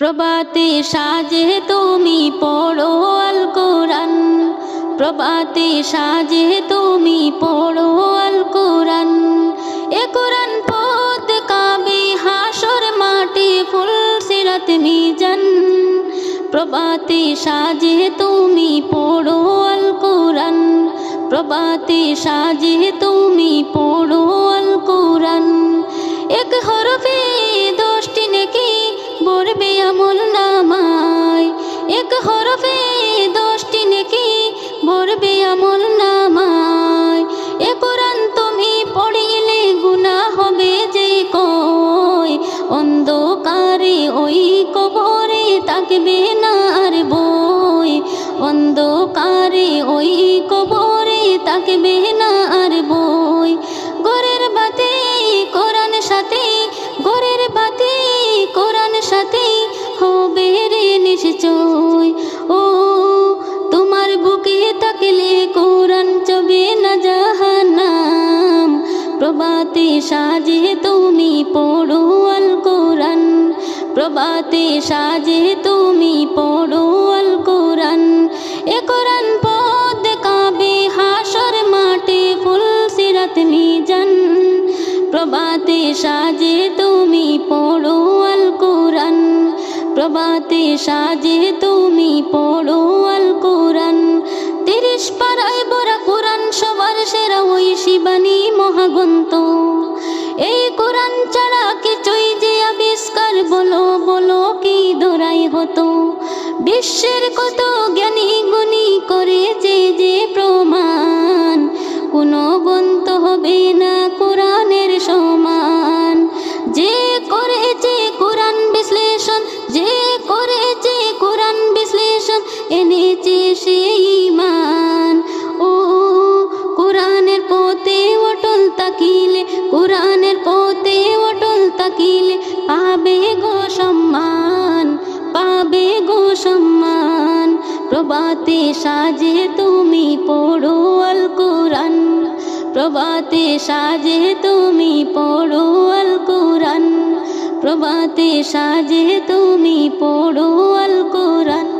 প্রভাতে সাজে তুমি পড়ো আল কোরআন প্রভাতে সাজে তুমি পড়ো আল কোরআন এ কোরআন পদ কাবে হাসর মাটি ফুল সিরাত মিজান। প্রভাতে সাজে তুমি পড়ো আল কোরআন প্রভাতে সাজে তুমি তাকবে না আর বই। অন্ধকারে ওই কবরে তাকবে না আর বই। গোরের বাতি কোরআন সাথে গোরের বাতি কোরআন সাথে হবে রে নিশ্চয়। ও, তোমার বুকে তাকলে কোরআন চবে না জাহান্নাম। প্রভাতে সাজে তুমি পড়ো প্রভাতে সাজে তুমি পড়ো আল কোরআন। এ কোরআন পদ কাবে হাসর মাঠে ফুল সিরাত মিজান। প্রভাতে সাজে তুমি পড়ো আল কোরআন। প্রভাতে সাজে তুমি পড়ো আল কোরআন। তিরিশ পাড়ায় বড় কোরআন সবার সেরা ওই শিবানী মহাগন্ত বলো বলো কি দোরাই হতো? বিশ্বের কত জ্ঞানী গুণী করে যে যে প্রমাণ? কোনো বন্ত হবে না কোরআনের সমান। যে করেছে কোরআন বিশ্লেষণ, যে করেছে কোরআন বিশ্লেষণ, এনেছে সেই মান প্রভাতে সাজে তুমি পড়ো আল কোরআন। প্রভাতে সাজে তুমি পড়ো আল কোরআন। প্রভাতে সাজে তুমি পড়ো আল কোরআন।